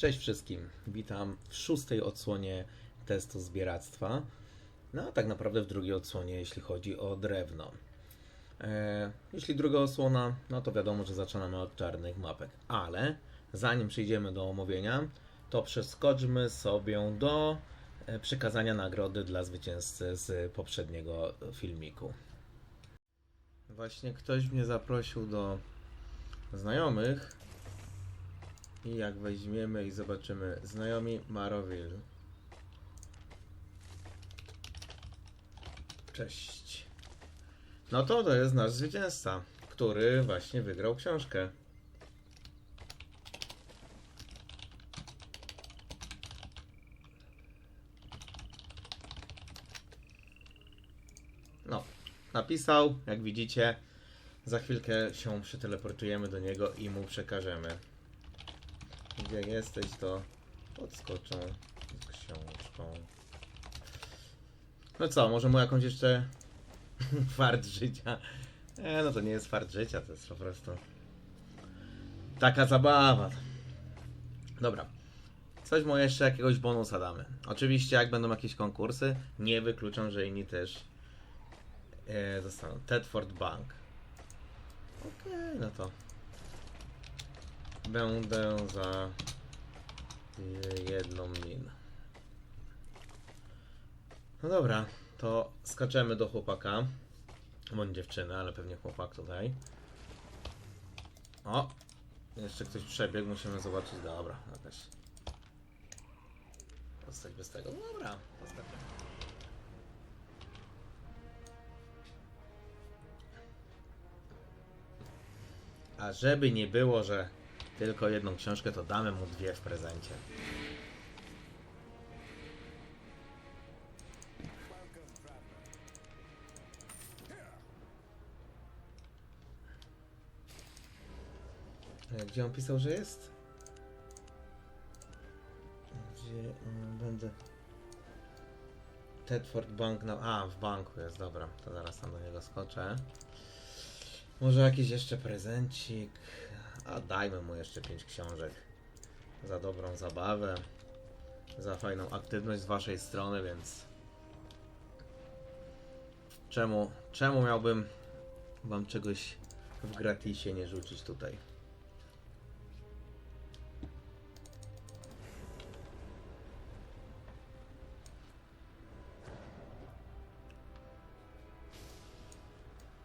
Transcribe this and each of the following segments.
Cześć wszystkim, witam w szóstej odsłonie testu zbieractwa. No a tak naprawdę w drugiej odsłonie, jeśli chodzi o drewno. E, jeśli druga osłona, no to wiadomo, że zaczynamy od czarnych mapek. Ale zanim przejdziemy do omówienia, to przeskoczmy sobie do e, przekazania nagrody dla zwycięzcy z poprzedniego filmiku. Właśnie ktoś mnie zaprosił do znajomych. I jak weźmiemy i zobaczymy znajomi Marowil. Cześć. No to to jest nasz zwycięzca, który właśnie wygrał książkę. No, napisał, jak widzicie. Za chwilkę się przeteleportujemy do niego i mu przekażemy. Gdzie jesteś, to podskoczę z książką. No co, może mu jakąś jeszcze fart życia? E, no to nie jest fart życia, to jest po prostu taka zabawa. Dobra. Coś mu jeszcze jakiegoś bonusa damy. Oczywiście, jak będą jakieś konkursy, nie wykluczam, że inni też e, dostaną. Tedford Bank. Okej, no to będę za jedną min. No dobra, to skaczemy do chłopaka. Bądź dziewczyny, ale pewnie chłopak tutaj. O! Jeszcze ktoś przebiegł, musimy zobaczyć. Dobra, jakaś. Postać bez tego. No Dobra, postawię. A żeby nie było, że tylko jedną książkę, to damy mu dwie w prezencie. Gdzie on pisał, że jest? Gdzie on będę? Tedford Bank, no a w banku jest, dobra, to zaraz tam do niego skoczę. Może jakiś jeszcze prezencik. A dajmy mu jeszcze pięć książek. Za dobrą zabawę. Za fajną aktywność z waszej strony, więc. Czemu, czemu miałbym wam czegoś w gratisie nie rzucić tutaj?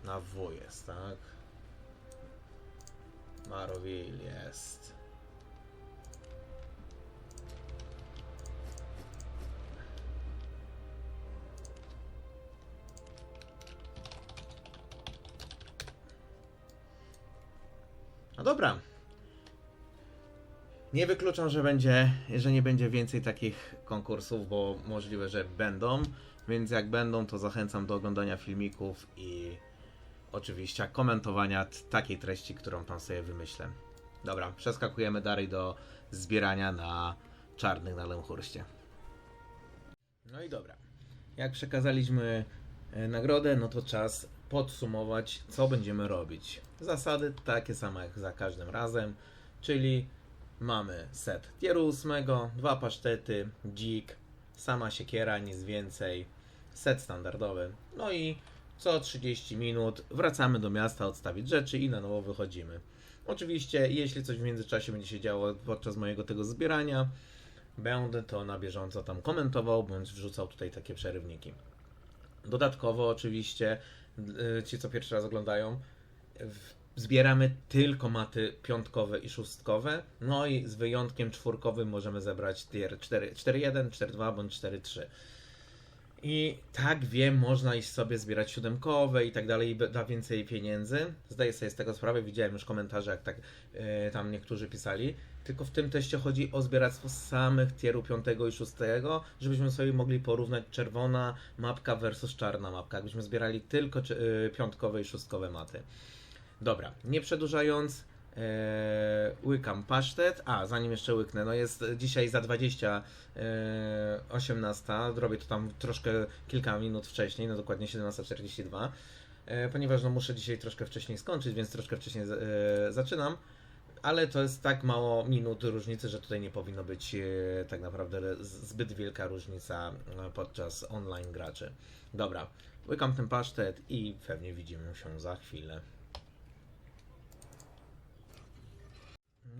Na W tak? Marowil jest. No dobra. Nie wykluczam, że będzie, że nie będzie więcej takich konkursów, bo możliwe, że będą. Więc jak będą, to zachęcam do oglądania filmików i oczywiście komentowania takiej treści, którą tam sobie wymyślę. Dobra, przeskakujemy dalej do zbierania na czarnych na Lemhurście. No i dobra. Jak przekazaliśmy e, nagrodę, no to czas podsumować, co będziemy robić. Zasady takie same jak za każdym razem, czyli mamy set tieru 8, dwa pasztety, dzik, sama siekiera, nic więcej, set standardowy. No i co 30 minut wracamy do miasta odstawić rzeczy i na nowo wychodzimy. Oczywiście, jeśli coś w międzyczasie będzie się działo podczas mojego tego zbierania, będę to na bieżąco tam komentował, bądź wrzucał tutaj takie przerywniki. Dodatkowo, oczywiście, y, ci co pierwszy raz oglądają, zbieramy tylko maty piątkowe i szóstkowe, no i z wyjątkiem czwórkowym możemy zebrać tier 4 4.1, 4.2 bądź 4.3. I tak wiem, można iść sobie zbierać siódemkowe i tak dalej, i da więcej pieniędzy. Zdaję sobie z tego sprawę, widziałem już komentarze, jak tak e, tam niektórzy pisali. Tylko w tym teście chodzi o zbieractwo samych tieru 5 i 6, żebyśmy sobie mogli porównać czerwona mapka versus czarna mapka, jakbyśmy zbierali tylko e, piątkowe i szóstkowe maty. Dobra, nie przedłużając, łykam pasztet. A, zanim jeszcze łyknę, no jest dzisiaj za 20 e, 18, zrobię to tam troszkę kilka minut wcześniej, no dokładnie 17.42, e, ponieważ no muszę dzisiaj troszkę wcześniej skończyć, więc troszkę wcześniej e, zaczynam. ale to jest tak mało minut różnicy, że tutaj nie powinno być e, tak naprawdę zbyt wielka różnica e, podczas online graczy. Dobra, łykam ten pasztet i pewnie widzimy się za chwilę.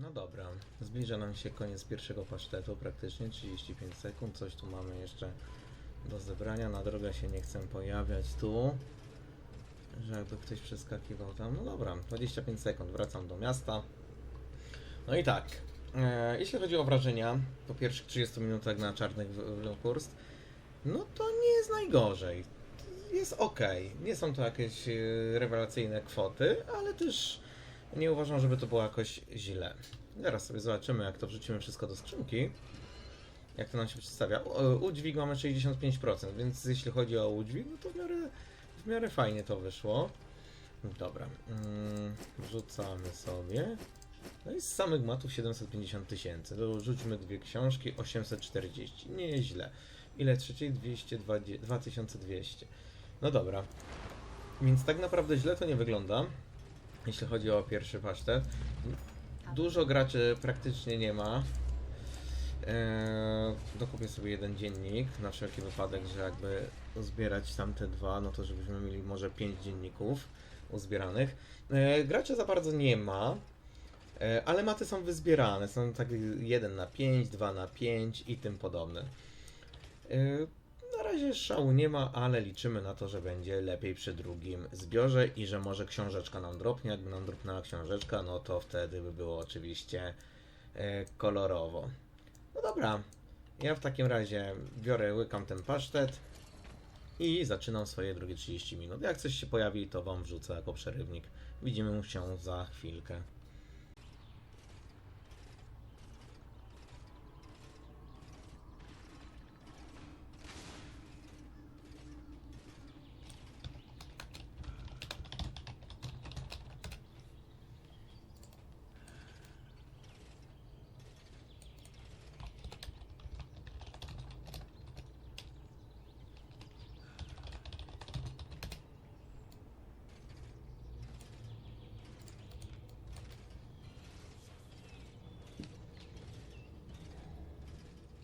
No dobra, zbliża nam się koniec pierwszego pasztetu, praktycznie 35 sekund, coś tu mamy jeszcze do zebrania, na drogę się nie chcę pojawiać tu, że jakby ktoś przeskakiwał tam, no dobra, 25 sekund, wracam do miasta. No i tak, e, jeśli chodzi o wrażenia po pierwszych 30 minutach na czarnych Wilkurs, no to nie jest najgorzej. Jest ok. Nie są to jakieś e, rewelacyjne kwoty, ale też nie uważam, żeby to było jakoś źle. Zaraz sobie zobaczymy, jak to wrzucimy wszystko do skrzynki. Jak to nam się przedstawia. Udźwig mamy 65%, więc jeśli chodzi o udźwig, no to w miarę, w miarę fajnie to wyszło. Dobra, mm, wrzucamy sobie. No i z samych matów 750 tysięcy. Dorzućmy dwie książki, 840. Nie jest źle. Ile trzeciej? 220, 2200. No dobra. Więc tak naprawdę źle to nie wygląda, jeśli chodzi o pierwszy pasztet. Dużo graczy praktycznie nie ma. Eee, dokupię sobie jeden dziennik na wszelki wypadek, że jakby uzbierać tamte dwa, no to żebyśmy mieli może pięć dzienników uzbieranych. Eee, graczy za bardzo nie ma. E, Ale maty są wyzbierane, są tak 1 na 5, 2 na 5 i tym podobne. E, Na razie szału nie ma, ale liczymy na to, że będzie lepiej przy drugim zbiorze i że może książeczka nam dropnie. Jakby nam dropnęła książeczka, no to wtedy by było oczywiście e, kolorowo. No dobra, ja w takim razie biorę, łykam ten pasztet i zaczynam swoje drugie 30 minut. Jak coś się pojawi, to Wam wrzucę jako przerywnik. Widzimy się za chwilkę.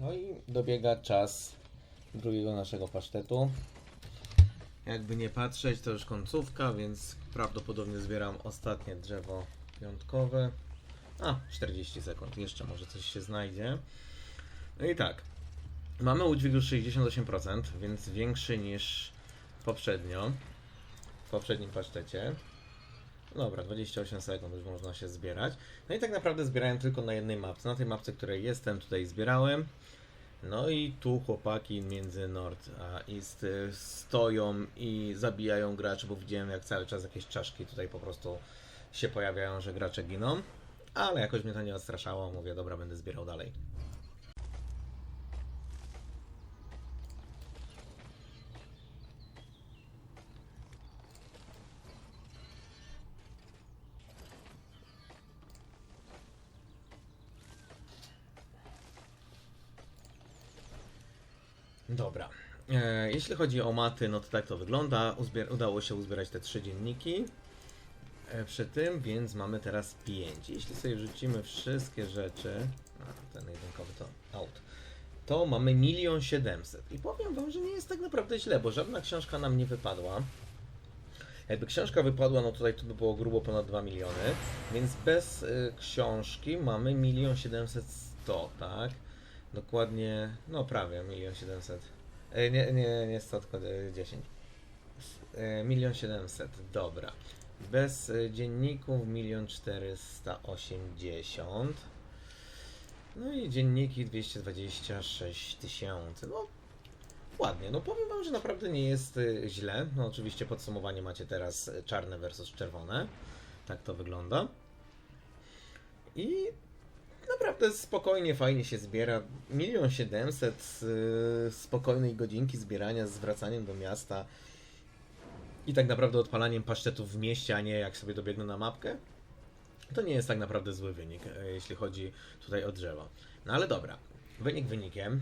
No i dobiega czas drugiego naszego pasztetu. Jakby nie patrzeć, to już końcówka, więc prawdopodobnie zbieram ostatnie drzewo piątkowe. A, 40 sekund, jeszcze może coś się znajdzie. No i tak, mamy udźwig już 68%, więc większy niż poprzednio, w poprzednim pasztecie. Dobra, 28 sekund już można się zbierać. No i tak naprawdę zbierałem tylko na jednej mapce. Na tej mapce, której jestem, tutaj zbierałem. No i tu chłopaki między Nord a East y, stoją i zabijają graczy, bo widziałem jak cały czas jakieś czaszki tutaj po prostu się pojawiają, że gracze giną. Ale jakoś mnie to nie odstraszało, mówię, dobra, będę zbierał dalej. Dobra. E, jeśli chodzi o maty, no to tak to wygląda. Uzbier- udało się uzbierać te trzy dzienniki e, przy tym, więc mamy teraz 5. Jeśli sobie rzucimy wszystkie rzeczy, a ten jedynkowy to out, to mamy milion siedemset. I powiem wam, że nie jest tak naprawdę źle, bo żadna książka nam nie wypadła. Jakby książka wypadła, no tutaj to by było grubo ponad 2 miliony, więc bez y, książki mamy milion siedemset sto, tak? Dokładnie, no prawie milion siedemset. E, Nie, nie, nie 100, tylko e, 10. E, Milion siedemset, dobra. Bez dzienników milion czterysta osiemdziesiąt. No i dzienniki 226 tysięcy. No ładnie. No powiem wam, że naprawdę nie jest e, źle. No oczywiście podsumowanie macie teraz czarne versus czerwone. Tak to wygląda. I naprawdę spokojnie, fajnie się zbiera. Milion siedemset yy, spokojnej godzinki zbierania z wracaniem do miasta i tak naprawdę odpalaniem pasztetów w mieście, a nie jak sobie dobiegnę na mapkę. To nie jest tak naprawdę zły wynik, e, jeśli chodzi tutaj o drzewo. No ale dobra, wynik wynikiem.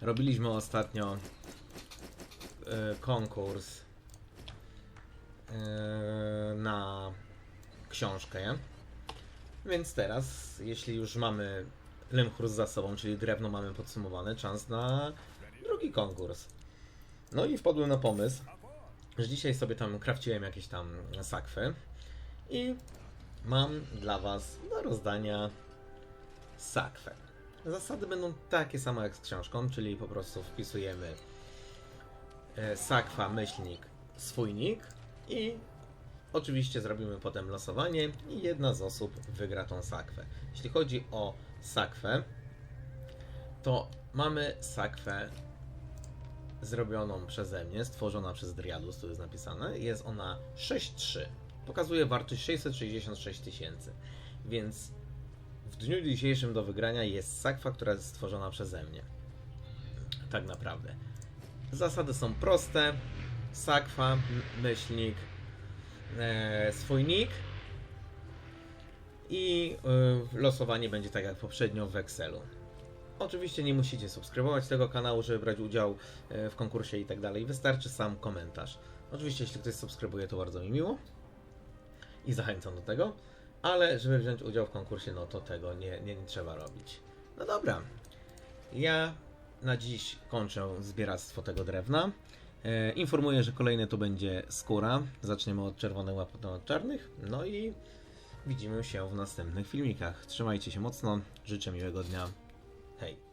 Robiliśmy ostatnio e, konkurs e, na książkę. Więc teraz, jeśli już mamy Lemchur za sobą, czyli drewno mamy podsumowane, czas na drugi konkurs. No i wpadłem na pomysł, że dzisiaj sobie tam krawciłem jakieś tam sakwy i mam dla Was do rozdania sakwę. Zasady będą takie same jak z książką, czyli po prostu wpisujemy e, sakwa, myślnik, swój nick i oczywiście zrobimy potem losowanie i jedna z osób wygra tą sakwę. Jeśli chodzi o sakwę, to mamy sakwę zrobioną przeze mnie, stworzona przez Driadus, tu jest napisane. Jest ona 6.3. Pokazuje wartość 666 tysięcy. Więc w dniu dzisiejszym do wygrania jest sakwa, która jest stworzona przeze mnie. Tak naprawdę. Zasady są proste. Sakwa, myślnik, swój nick i e, losowanie będzie tak jak poprzednio w Excelu. Oczywiście nie musicie subskrybować tego kanału, żeby brać udział e, w konkursie i tak dalej. Wystarczy sam komentarz. Oczywiście, jeśli ktoś subskrybuje, to bardzo mi miło i zachęcam do tego, ale żeby wziąć udział w konkursie, no to tego nie, nie, nie trzeba robić. No dobra, ja na dziś kończę zbieractwo tego drewna. E, informuję, że kolejny to będzie skóra. Zaczniemy od czerwonych, potem od czarnych. No i widzimy się w następnych filmikach. Trzymajcie się mocno, życzę miłego dnia. Hej.